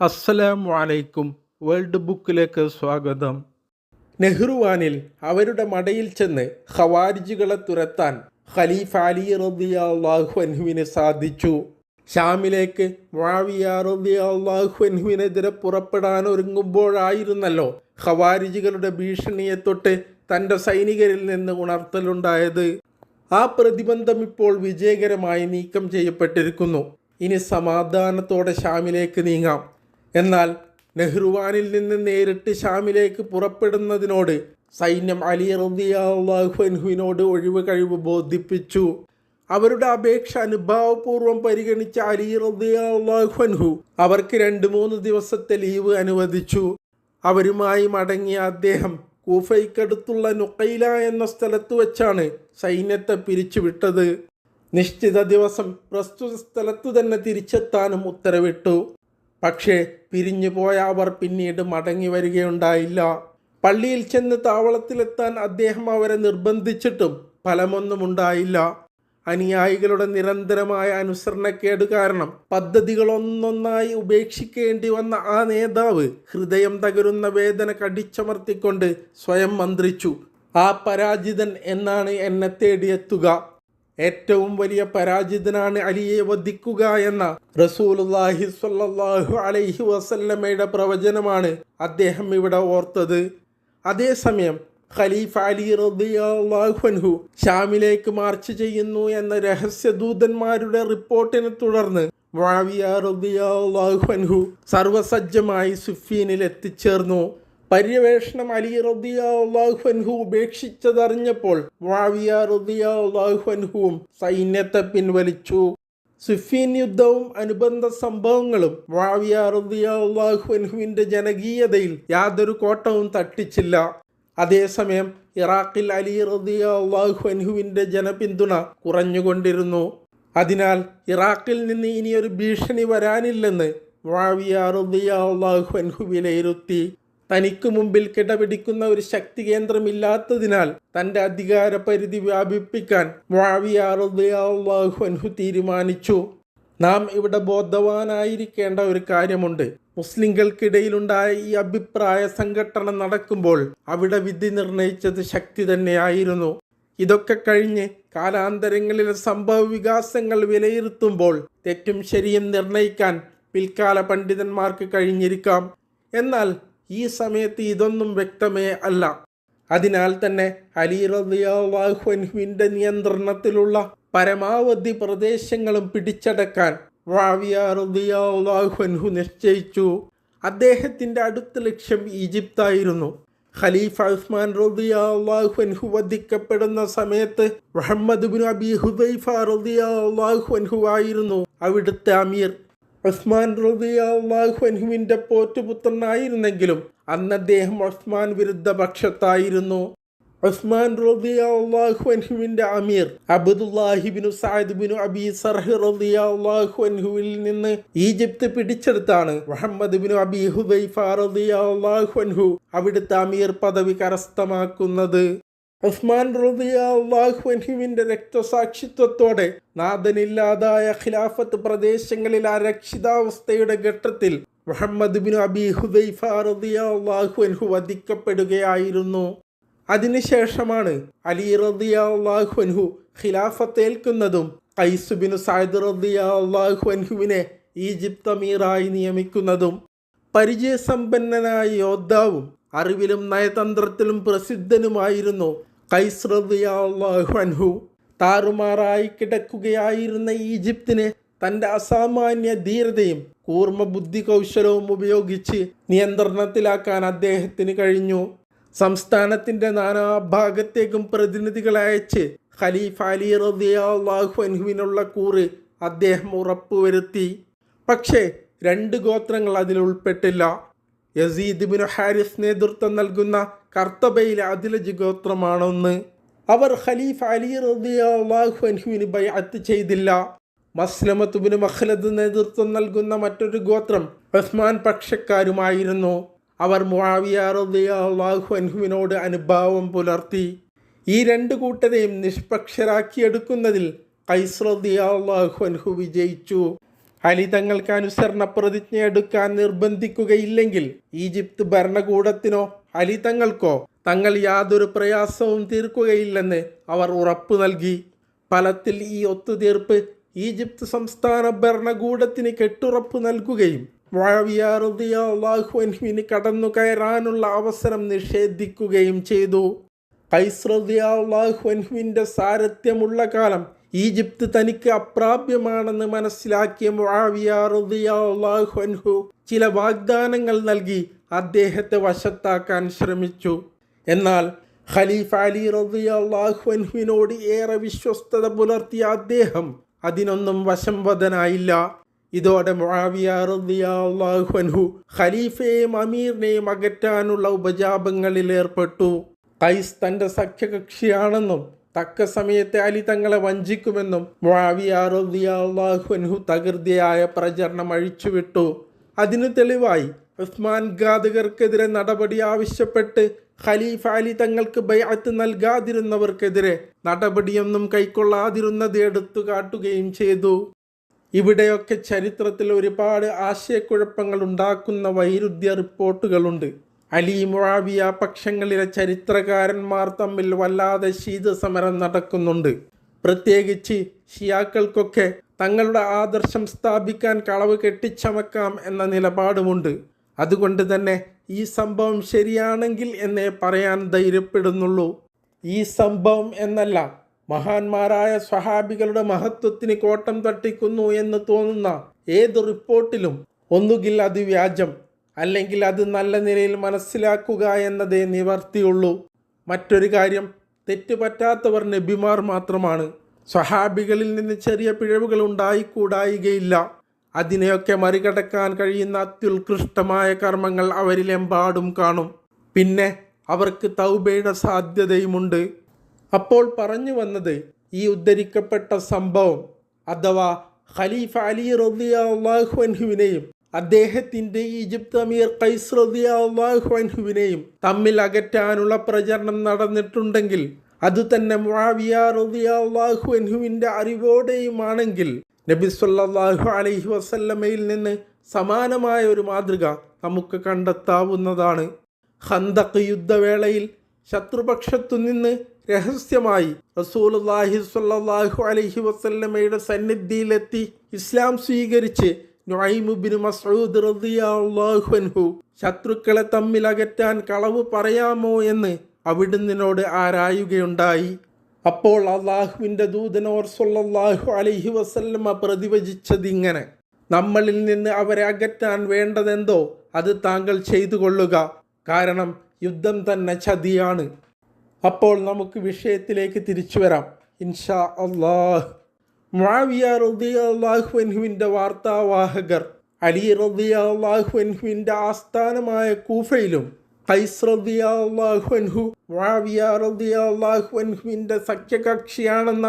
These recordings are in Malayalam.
അസ്സലാമു അലൈക്കും. വേൾഡ് ബുക്കിലേക്ക് സ്വാഗതം. നെഹ്റുവാനിൽ അവരുടെ മടയിൽ ചെന്ന് ഖവാരിജുകളെ തുരത്താൻ ഖലീഫ് അലി റളിയല്ലാഹു അൻഹുവിന് സാധിച്ചു. ഷാമിലേക്ക് മുആവിയ റളിയല്ലാഹു അൻഹുവിനെതിരെ പുറപ്പെടാൻ ഒരുങ്ങുമ്പോഴായിരുന്നല്ലോ ഖവാരിജുകളുടെ ഭീഷണിയെ തൊട്ട് തന്റെ സൈനികരിൽ നിന്ന് ഉണർത്തലുണ്ടായത്. ആ പ്രതിബന്ധം ഇപ്പോൾ വിജയകരമായി നീക്കം ചെയ്യപ്പെട്ടിരിക്കുന്നു. ഇനി സമാധാനത്തോടെ ഷാമിലേക്ക് നീങ്ങാം. എന്നാൽ നെഹ്റുവാനിൽ നിന്ന് നേരിട്ട് ഷാമിലേക്ക് പുറപ്പെടുന്നതിനോട് സൈന്യം അലി റദിയാഹുവിനോട് ഒഴിവ് കഴിവ് ബോധിപ്പിച്ചു. അവരുടെ അപേക്ഷ അനുഭാവപൂർവം പരിഗണിച്ച അലി റദിയാഹുൻഹു അവർക്ക് രണ്ട് മൂന്ന് ദിവസത്തെ ലീവ് അനുവദിച്ചു. അവരുമായി മടങ്ങിയ അദ്ദേഹം കൂഫയ്ക്കടുത്തുള്ള നുക്കൈല എന്ന സ്ഥലത്ത് വെച്ചാണ് സൈന്യത്തെ പിരിച്ചുവിട്ടത്. നിശ്ചിത ദിവസം പ്രസ്തുത സ്ഥലത്തു തന്നെ തിരിച്ചെത്താനും ഉത്തരവിട്ടു. പക്ഷേ പിരിഞ്ഞു പോയ അവർ പിന്നീട് മടങ്ങി വരികയുണ്ടായില്ല. പള്ളിയിൽ ചെന്ന് താവളത്തിലെത്താൻ അദ്ദേഹം അവരെ നിർബന്ധിച്ചിട്ടും ഫലമൊന്നും ഉണ്ടായില്ല. അനുയായികളുടെ നിരന്തരമായ അനുസരണക്കേട് കാരണം പദ്ധതികളൊന്നൊന്നായി ഉപേക്ഷിക്കേണ്ടി വന്ന ആ നേതാവ് ഹൃദയം തകരുന്ന വേദന കടിച്ചമർത്തിക്കൊണ്ട് സ്വയം മന്ത്രിച്ചു. ആ പരാജിതൻ എന്നാണ് എന്നെ തേടിയെത്തുക. ഏറ്റവും വലിയ പരാജിതനാണ് അലിയെ വധിക്കുക എന്ന റസൂലുല്ലാഹി സ്വല്ലല്ലാഹു അലൈഹി വസല്ലമയുടെ പ്രവചനമാണ് അദ്ദേഹം ഇവിടെ ഓർത്തത്. അതേസമയം ഖലീഫ അലി റദിയാഹു ഷാമിലേക്ക് മാർച്ച് ചെയ്യുന്നു എന്ന രഹസ്യ ദൂതന്മാരുടെ റിപ്പോർട്ടിനെ തുടർന്ന് വാവിയ റദിയാഹു സർവസജ്ജമായി സുഫീനിൽ എത്തിച്ചേർന്നു. പര്യവേഷണം അലി റദിയാഹുഅൻഹു ഉപേക്ഷിച്ചതറിഞ്ഞപ്പോൾ വാവിയ റദിയാഹുഅൻഹുവും സൈന്യത്തെ പിൻവലിച്ചു. സുഫീൻ യുദ്ധവും അനുബന്ധ സംഭവങ്ങളും വാവിയ റദിയാഹുഅൻഹുവിന്റെ ജനകീയതയിൽ യാതൊരു കോട്ടവും തട്ടിച്ചില്ല. അതേസമയം ഇറാഖിൽ അലി റദിയാഹുഅൻഹുവിന്റെ ജനപിന്തുണ കുറഞ്ഞുകൊണ്ടിരുന്നു. അതിനാൽ ഇറാഖിൽ നിന്ന് ഇനിയൊരു ഭീഷണി വരാനില്ലെന്ന് വാവിയ റദിയാഹുഅൻഹു വിലയിരുത്തി. തനിക്ക് മുമ്പിൽ കിടപിടിക്കുന്ന ഒരു ശക്തി കേന്ദ്രമില്ലാത്തതിനാൽ തന്റെ അധികാര പരിധി വ്യാപിപ്പിക്കാൻ വാവിയാറുദ്ഹു തീരുമാനിച്ചു. നാം ഇവിടെ ബോധവാനായിരിക്കേണ്ട ഒരു കാര്യമുണ്ട്. മുസ്ലിങ്ങൾക്കിടയിലുണ്ടായ ഈ അഭിപ്രായ സംഘടന നടക്കുമ്പോൾ അവിടെ വിധി നിർണയിച്ചത് ശക്തി തന്നെയായിരുന്നു. ഇതൊക്കെ കഴിഞ്ഞ് കാലാന്തരങ്ങളിലെ സംഭവ വികാസങ്ങൾ വിലയിരുത്തുമ്പോൾ തെറ്റും ശരിയും നിർണയിക്കാൻ പിൽക്കാല പണ്ഡിതന്മാർക്ക് കഴിഞ്ഞിരിക്കാം. എന്നാൽ ഈ സമയത്ത് ഇതൊന്നും വ്യക്തമേ അല്ല. അതിനാൽ തന്നെ അലി റദിയാഹുവിന്റെ നിയന്ത്രണത്തിലുള്ള പരമാവധി പ്രദേശങ്ങളും പിടിച്ചടക്കാൻ റദിയാഹു നിശ്ചയിച്ചു. അദ്ദേഹത്തിന്റെ അടുത്ത ലക്ഷ്യം ഈജിപ്തായിരുന്നു. ഖലീഫ ഉസ്മാൻ റദിയാഹു വധിക്കപ്പെടുന്ന സമയത്ത് മുഹമ്മദ് ബിൻ അബി ഹുദൈഫ റദിയാഹു ആയിരുന്നു. അവിടുത്തെ അമീർ ഉസ്മാൻ റദിയാഹുവിന്റെ പോറ്റുപുത്രനായിരുന്നെങ്കിലും അന്ന് അദ്ദേഹം ഉസ്മാൻ വിരുദ്ധ പക്ഷത്തായിരുന്നു. ഉസ്മാൻ റദിയാഹുവിന്റെ അമീർ അബുദുല്ലാഹിബിനു സാഹിബിനു അബി സർഹ് റദിയാഹുവിൽ നിന്ന് ഈജിപ്ത് പിടിച്ചെടുത്താണ്. മുഹമ്മദ് ബിനു അബി ഹുദൈഫ റദിയാഹു അവിടുത്തെ അമീർ പദവി കരസ്ഥമാക്കുന്നത്. ഉസ്മാൻ റദിയാഹുവിന്റെ രക്തസാക്ഷിത്വത്തോടെ നാഥനില്ലാതായ ഖിലാഫത്ത് പ്രദേശങ്ങളിൽ അരക്ഷിതാവസ്ഥയുടെ ഘട്ടത്തിൽ മുഹമ്മദ് ബിൻ അബി ഹുദൈഫ റദിയാഹു വധിക്കപ്പെടുകയായിരുന്നു. അതിനുശേഷമാണ് അലി റദിയാഹു ഖിലാഫത്ത് ഏൽക്കുന്നതും ബിൻ സായിദ് റദിയാഹുവിനെ ഈജിപ്ത് അമീറായി നിയമിക്കുന്നതും പരിചയസമ്പന്നനായ യോദ്ധാവും അറിവിലും നയതന്ത്രത്തിലും പ്രസിദ്ധനുമായിരുന്നു കൈസ്രദ്ഹു താറുമാറായി കിടക്കുകയായിരുന്ന ഈജിപ്തിനെ തന്റെ അസാമാന്യ ധീരതയും കൂർമ്മ ബുദ്ധി കൗശലവും ഉപയോഗിച്ച് നിയന്ത്രണത്തിലാക്കാൻ അദ്ദേഹത്തിന് കഴിഞ്ഞു. സംസ്ഥാനത്തിന്റെ നാനാഭാഗത്തേക്കും പ്രതിനിധികളെ അയച്ച് ഖലീഫ് അലി റദിയാഹു അൻഹുവിനുള്ള കൂറ് അദ്ദേഹം ഉറപ്പുവരുത്തി. പക്ഷേ രണ്ട് ഗോത്രങ്ങൾ അതിൽ ഉൾപ്പെട്ടില്ല. യസീദ് ബിൻ ഹാരിസ് നേതൃത്വം നൽകുന്ന കർത്തബയിലെ അതിലജ് ഗോത്രമാണെന്ന് അവർ ഖലീഫ് അലി റദിയാഹു അൻഹുവിന് ബൈഅത്ത് ചെയ്തില്ല. മസ്ലമത്തുബിന് മഹ്ലദ് നേതൃത്വം നൽകുന്ന മറ്റൊരു ഗോത്രം ഉസ്മാൻ പക്ഷക്കാരുമായിരുന്നു. അവർ മുആവിയ റബിയാഹു അൻഹുവിനോട് അനുഭാവം പുലർത്തി. ഈ രണ്ട് കൂട്ടരെയും നിഷ്പക്ഷരാക്കിയെടുക്കുന്നതിൽ കൈസ് റദിയാഹു അൻഹു വിജയിച്ചു. അലി തങ്ങൾക്ക് അനുസരണ പ്രതിജ്ഞ എടുക്കാൻ നിർബന്ധിക്കുകയില്ലെങ്കിൽ ഈജിപ്ത് ഭരണകൂടത്തിനോ അലി തങ്ങൾക്കോ തങ്ങൾ യാതൊരു പ്രയാസവും തീർക്കുകയില്ലെന്ന് അവർ ഉറപ്പു നൽകി. ഫലത്തിൽ ഈ ഒത്തുതീർപ്പ് ഈജിപ്ത് സംസ്ഥാന ഭരണകൂടത്തിന് കെട്ടുറപ്പ് നൽകുകയും അള്ളാഹുവിന് കടന്നു കയറാനുള്ള അവസരം നിഷേധിക്കുകയും ചെയ്തു. കൈസ്രദിയാഹുവിന്റെ സാരഥ്യമുള്ള കാലം ഈജിപ്ത് തനിക്ക് അപ്രാപ്യമാണെന്ന് മനസ്സിലാക്കിയ മുആവിയാഹു ചില വാഗ്ദാനങ്ങൾ നൽകി അദ്ദേഹത്തെ വശത്താക്കാൻ ശ്രമിച്ചു. എന്നാൽ ഖലീഫ അലി റബിയാഹുവിനോട് ഏറെ വിശ്വസ്തത പുലർത്തിയ അദ്ദേഹം അതിനൊന്നും വശംവദനായില്ല. ഇതോടെ മുആവിയാഹു ഖലീഫയെയും അമീറിനെയും അകറ്റാനുള്ള ഉപജാപങ്ങളിൽ ഏർപ്പെട്ടു. കൈസ് തന്റെ സഖ്യകക്ഷിയാണെന്നും തക്ക സമയത്തെ അലി തങ്ങളെ വഞ്ചിക്കുമെന്നും മുആവിയാഹു തകൃതിയായ പ്രചരണം അഴിച്ചുവിട്ടു. അതിനു തെളിവായി ഉസ്മാൻ ഘാതകർക്കെതിരെ നടപടി ആവശ്യപ്പെട്ട് ഖലീഫ അലി തങ്ങൾക്ക് ബൈഅത്ത് നൽകാതിരുന്നവർക്കെതിരെ നടപടിയൊന്നും കൈക്കൊള്ളാതിരുന്നത് എടുത്തു കാട്ടുകയും ചെയ്തു. ഇവിടെയൊക്കെ ചരിത്രത്തിൽ ഒരുപാട് ആശയക്കുഴപ്പങ്ങൾ ഉണ്ടാക്കുന്ന വൈരുദ്ധ്യ റിപ്പോർട്ടുകളുണ്ട്. അലി മുഴാവിയ പക്ഷങ്ങളിലെ ചരിത്രകാരന്മാർ തമ്മിൽ വല്ലാതെ ശീതസമരം നടക്കുന്നുണ്ട്. പ്രത്യേകിച്ച് ഷിയാക്കൾക്കൊക്കെ തങ്ങളുടെ ആദർശം സ്ഥാപിക്കാൻ കളവ് കെട്ടിച്ചമക്കാം എന്ന നിലപാടുമുണ്ട്. അതുകൊണ്ട് തന്നെ ഈ സംഭവം ശരിയാണെങ്കിൽ എന്നേ പറയാൻ ധൈര്യപ്പെടുന്നുള്ളൂ. ഈ സംഭവം എന്നല്ല മഹാന്മാരായ സ്വഹാബികളുടെ മഹത്വത്തിന് കോട്ടം തട്ടിക്കുന്നു എന്ന് തോന്നുന്ന ഏത് റിപ്പോർട്ടിലും ഒന്നുകിൽ അത് വ്യാജം അല്ലെങ്കിൽ അത് നല്ല നിലയിൽ മനസ്സിലാക്കുക എന്നതേ നിവർത്തിയുള്ളൂ. മറ്റൊരു കാര്യം തെറ്റുപറ്റാത്തവർ നബിമാർ മാത്രമാണ്. സ്വഹാബികളിൽ നിന്ന് ചെറിയ പിഴവുകൾ ഉണ്ടായിക്കൂടായികയില്ല. അതിനെയൊക്കെ മറികടക്കാൻ കഴിയുന്ന അത്യുത്കൃഷ്ടമായ കർമ്മങ്ങൾ അവരിലെമ്പാടും കാണും. പിന്നെ അവർക്ക് തൗബയുടെ സാധ്യതയുമുണ്ട്. അപ്പോൾ പറഞ്ഞു വന്നത് ഈ ഉദ്ധരിക്കപ്പെട്ട സംഭവം അഥവാ ഖലീഫ അലി റദിയാഹുവിനെയും അദ്ദേഹത്തിന്റെ ഈജിപ്ത് അമീർ കൈസ് റദിയാഹുവിനെയും തമ്മിൽ അകറ്റാനുള്ള പ്രചരണം നടന്നിട്ടുണ്ടെങ്കിൽ അത് തന്നെ റദിയാഹുവിന്റെ അറിവോടെയുമാണെങ്കിൽ നബി സല്ലാഹു അലൈഹി വസല്ലമയിൽ നിന്ന് സമാനമായ ഒരു മാതൃക നമുക്ക് കണ്ടെത്താവുന്നതാണ്. ഖന്തഖ് യുദ്ധവേളയിൽ ശത്രുപക്ഷത്തു നിന്ന് രഹസ്യമായി റസൂലുള്ളാഹി സ്വല്ലല്ലാഹു അലഹി വസല്ലമയുടെ സന്നിധിയിലെത്തി ഇസ്ലാം സ്വീകരിച്ച് നുഐമുബിന് മസൂദ് അൻഹു ശത്രുക്കളെ തമ്മിൽ അകറ്റാൻ കളവ് പറയാമോ എന്ന് അവിടുന്നിനോട് ആരായുകയുണ്ടായി. അപ്പോൾ അള്ളാഹുവിന്റെ ദൂതനോർ സൊല്ലാഹു അലൈഹി വസല്ലമ പ്രതിവചിച്ചതിങ്ങനെ നമ്മളിൽ നിന്ന് അവരെ അകറ്റാൻ വേണ്ടതെന്തോ അത് താങ്കൾ ചെയ്തു കൊള്ളുക. കാരണം യുദ്ധം തന്നെ ചതിയാണ്. അപ്പോൾ നമുക്ക് വിഷയത്തിലേക്ക് തിരിച്ചു വരാം. ഇൻഷാ അള്ളാഹ്. മുആവിയ റളിയല്ലാഹുവിന്റെ വാർത്താവാഹകർ അലി റളിയല്ലാഹുവിന്റെ ആസ്ഥാനമായ കൂഫയിലും ഖൈസ് റളിയല്ലാഹുഅൻഹു മുആവിയ റളിയല്ലാഹുഅൻഹുവിന്റെ സഖ്യകക്ഷിയാണെന്ന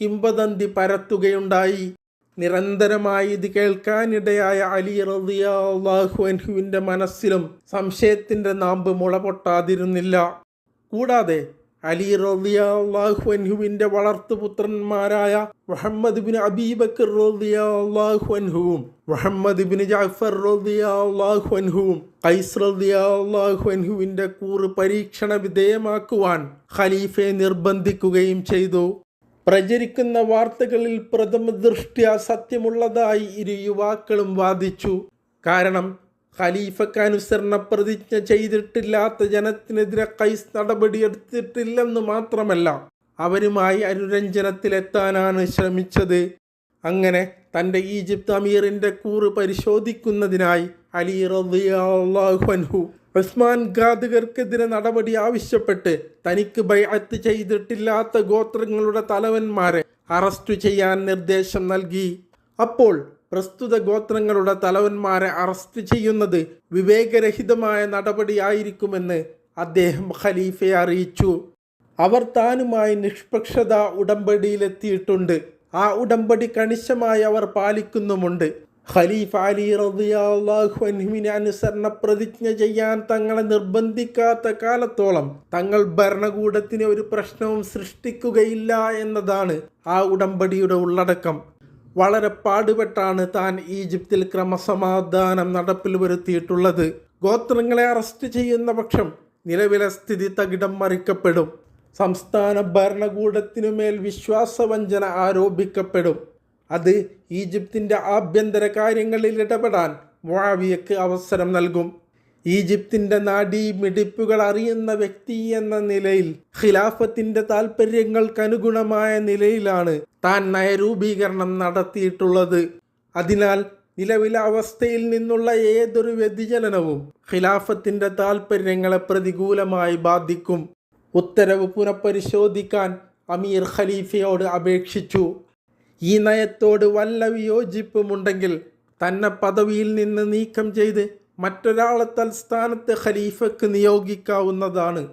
കിംവദന്തി പരത്തുകയുണ്ടായി. നിരന്തരമായി ഇത് കേൾക്കാനിടയായ അലി റളിയല്ലാഹുഅൻഹുവിന്റെ മനസ്സിലും സംശയത്തിന്റെ നാമ്പ് മുളപൊട്ടാതിരുന്നില്ല. കൂടാതെ അലി റളിയല്ലാഹുഅൻഹുവിന്റെ വളർത്തുപുത്രന്മാരായ മുഹമ്മദ് ബിൻ അബീബക്കർ റോദിയാഹുവൻഹുവും മുഹമ്മദ് ബിൻ ജാഫർ റോദിയാഹുവൻഹുവും ഖൈസ് റളിയല്ലാഹുഅൻഹുവിന്റെ കൂറ് പരീക്ഷണ വിധേയമാക്കുവാൻ ഖലീഫയെ നിർബന്ധിക്കുകയും ചെയ്തു. പ്രചരിക്കുന്ന വാർത്തകളിൽ പ്രഥമ ദൃഷ്ട്യ സത്യമുള്ളതായി ഇരു യുവാക്കളും വാദിച്ചു. കാരണം ഖലീഫക്ക് അനുസരണ പ്രതിജ്ഞ ചെയ്തിട്ടില്ലാത്ത ജനത്തിനെതിരെ കൈസ് നടപടിയെടുത്തിട്ടില്ലെന്ന് മാത്രമല്ല അവരുമായി അനുരഞ്ജനത്തിലെത്താനാണ് ശ്രമിച്ചത്. അങ്ങനെ തന്റെ ഈജിപ്ത് അമീറിന്റെ കൂറ് പരിശോധിക്കുന്നതിനായി അലി റബിയാഹു ഉസ്മാൻ ഖാദുകർക്കെതിരെ നടപടി ആവശ്യപ്പെട്ട് തനിക്ക് ബൈഅത്ത് ചെയ്തിട്ടില്ലാത്ത ഗോത്രങ്ങളുടെ തലവന്മാരെ അറസ്റ്റ് ചെയ്യാൻ നിർദ്ദേശം നൽകി. അപ്പോൾ പ്രസ്തുത ഗോത്രങ്ങളുടെ തലവന്മാരെ അറസ്റ്റ് ചെയ്യുന്നത് വിവേകരഹിതമായ നടപടിയായിരിക്കുമെന്ന് അദ്ദേഹം ഖലീഫയെ അറിയിച്ചു. അവർ താനുമായി നിഷ്പക്ഷത ഉടമ്പടിയിലെത്തിയിട്ടുണ്ട്. ആ ഉടമ്പടി കണിശമായി അവർ പാലിക്കുന്നുമുണ്ട്. ഖലീഫ അലി അൻഹുവിനെ അനുസരണ പ്രതിജ്ഞ ചെയ്യാൻ തങ്ങളെ നിർബന്ധിക്കാത്ത കാലത്തോളം തങ്ങൾ ഭരണകൂടത്തിന് ഒരു പ്രശ്നവും സൃഷ്ടിക്കുകയില്ല എന്നതാണ് ആ ഉടമ്പടിയുടെ ഉള്ളടക്കം. വളരെ പാടുപെട്ടാണ് താൻ ഈജിപ്തിൽ ക്രമസമാധാനം നടപ്പിൽ വരുത്തിയിട്ടുള്ളത്. ഗോത്രങ്ങളെ അറസ്റ്റ് ചെയ്യുന്ന പക്ഷം നിലവിലെ സ്ഥിതി തകിടം മറിക്കപ്പെടും. സംസ്ഥാന ഭരണകൂടത്തിനുമേൽ വിശ്വാസവഞ്ചന ആരോപിക്കപ്പെടും. അത് ഈജിപ്തിന്റെ ആഭ്യന്തര കാര്യങ്ങളിൽ ഇടപെടാൻ മുആവിയക്ക് അവസരം നൽകും. ഈജിപ്തിന്റെ നാഡീമിടിപ്പുകൾ അറിയുന്ന വ്യക്തി എന്ന നിലയിൽ ഖിലാഫത്തിന്റെ താൽപ്പര്യങ്ങൾക്കനുഗുണമായ നിലയിലാണ് താൻ നയരൂപീകരണം നടത്തിയിട്ടുള്ളത്. അതിനാൽ നിലവിലെ അവസ്ഥയിൽ നിന്നുള്ള ഏതൊരു വ്യതിചലനവും ഖിലാഫത്തിന്റെ താൽപ്പര്യങ്ങളെ പ്രതികൂലമായി ബാധിക്കും. ഉത്തരവ് പുനഃപരിശോധിക്കാൻ അമീർ ഖലീഫയോട് അപേക്ഷിച്ചു. ഈ നയത്തോട് വല്ല വിയോജിപ്പുമുണ്ടെങ്കിൽ തന്നെ പദവിയിൽ നിന്ന് നീക്കം ചെയ്ത് മറ്റൊരാളെ തൽസ്ഥാനത്തെ ഖലീഫയ്ക്ക് നിയോഗിക്കാവുന്നതാണ്.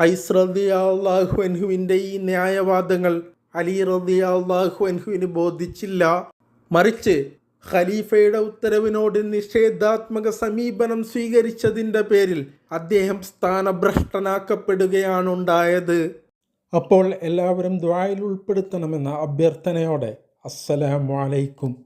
ഖൈസ് റദിയാഹു അൻഹുവിന്റെ ഈ ന്യായവാദങ്ങൾ അലി റദിയാഹു അൻഹുവിന് ബോധിച്ചില്ല. മറിച്ച് ഖലീഫയുടെ ഉത്തരവിനോട് നിഷേധാത്മക സമീപനം സ്വീകരിച്ചതിന്റെ പേരിൽ അദ്ദേഹം സ്ഥാനഭ്രഷ്ടനാക്കപ്പെടുകയാണ് ഉണ്ടായത്. അപ്പോൾ എല്ലാവരും ദ്വായിൽ ഉൾപ്പെടുത്തണമെന്ന അഭ്യർത്ഥനയോടെ അസ്സലാമു അലൈക്കും.